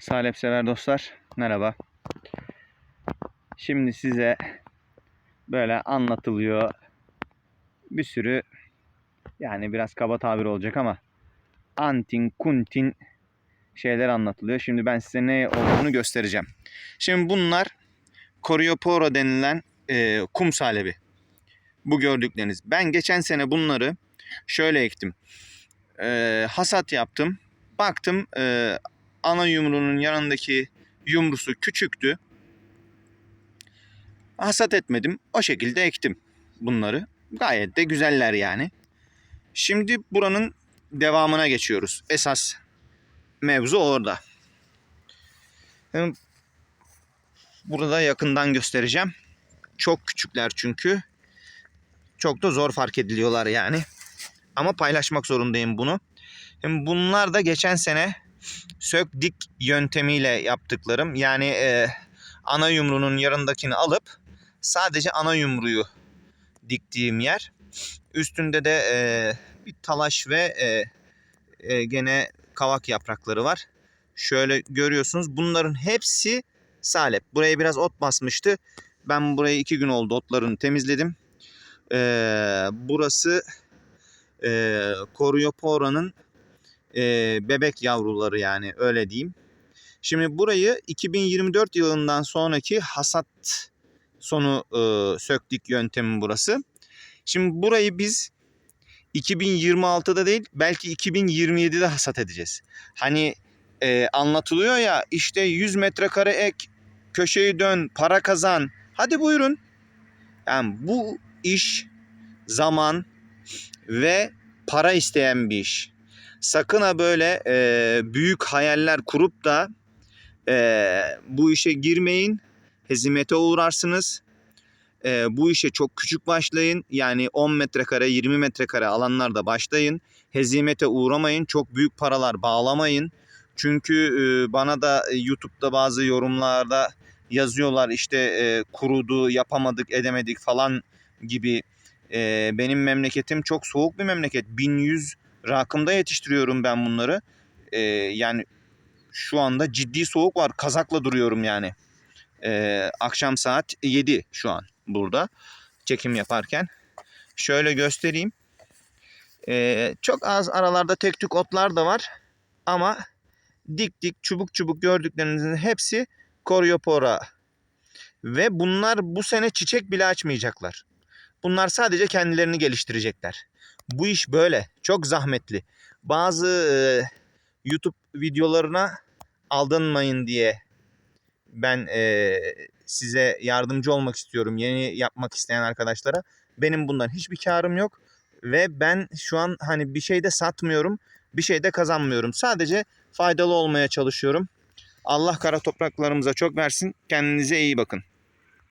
Salep sever dostlar merhaba. Şimdi size böyle anlatılıyor bir sürü yani biraz kaba tabir olacak ama antin kuntin şeyler anlatılıyor. Şimdi ben size ne olduğunu göstereceğim. Şimdi bunlar Coreopora denilen e, kum salebi. Bu gördükleriniz. Ben geçen sene bunları şöyle ektim. E, hasat yaptım. Baktım e, ana yumruğunun yanındaki yumrusu küçüktü. Hasat etmedim. O şekilde ektim bunları. Gayet de güzeller yani. Şimdi buranın devamına geçiyoruz. Esas mevzu orada. Burada yakından göstereceğim. Çok küçükler çünkü. Çok da zor fark ediliyorlar yani. Ama paylaşmak zorundayım bunu. Bunlar da geçen sene sök dik yöntemiyle yaptıklarım. Yani e, ana yumruğunun yarındakini alıp sadece ana yumruyu diktiğim yer. Üstünde de e, bir talaş ve e, e, gene kavak yaprakları var. Şöyle görüyorsunuz bunların hepsi salep. Buraya biraz ot basmıştı. Ben burayı iki gün oldu otlarını temizledim. Ee, burası e, Coriopora'nın e, bebek yavruları yani öyle diyeyim. Şimdi burayı 2024 yılından sonraki hasat sonu e, söktük yöntemi burası. Şimdi burayı biz 2026'da değil belki 2027'de hasat edeceğiz. Hani e, anlatılıyor ya işte 100 metrekare ek köşeyi dön para kazan hadi buyurun. Yani bu iş zaman ve para isteyen bir iş. Sakın ha böyle e, büyük hayaller kurup da e, bu işe girmeyin. Hezimete uğrarsınız. E, bu işe çok küçük başlayın. Yani 10 metrekare 20 metrekare alanlarda başlayın. Hezimete uğramayın. Çok büyük paralar bağlamayın. Çünkü e, bana da e, YouTube'da bazı yorumlarda yazıyorlar işte e, kurudu, yapamadık, edemedik falan gibi. E, benim memleketim çok soğuk bir memleket. 1100 rakımda yetiştiriyorum ben bunları. E, yani şu anda ciddi soğuk var. Kazakla duruyorum yani. E, akşam saat 7 şu an burada çekim yaparken. Şöyle göstereyim. E, çok az aralarda tek tük otlar da var. Ama dik dik çubuk çubuk gördüklerinizin hepsi Coreopora. Ve bunlar bu sene çiçek bile açmayacaklar. Bunlar sadece kendilerini geliştirecekler. Bu iş böyle. Çok zahmetli. Bazı e, YouTube videolarına aldanmayın diye ben e, size yardımcı olmak istiyorum. Yeni yapmak isteyen arkadaşlara. Benim bundan hiçbir karım yok. Ve ben şu an hani bir şey de satmıyorum. Bir şey de kazanmıyorum. Sadece faydalı olmaya çalışıyorum. Allah kara topraklarımıza çok versin. Kendinize iyi bakın.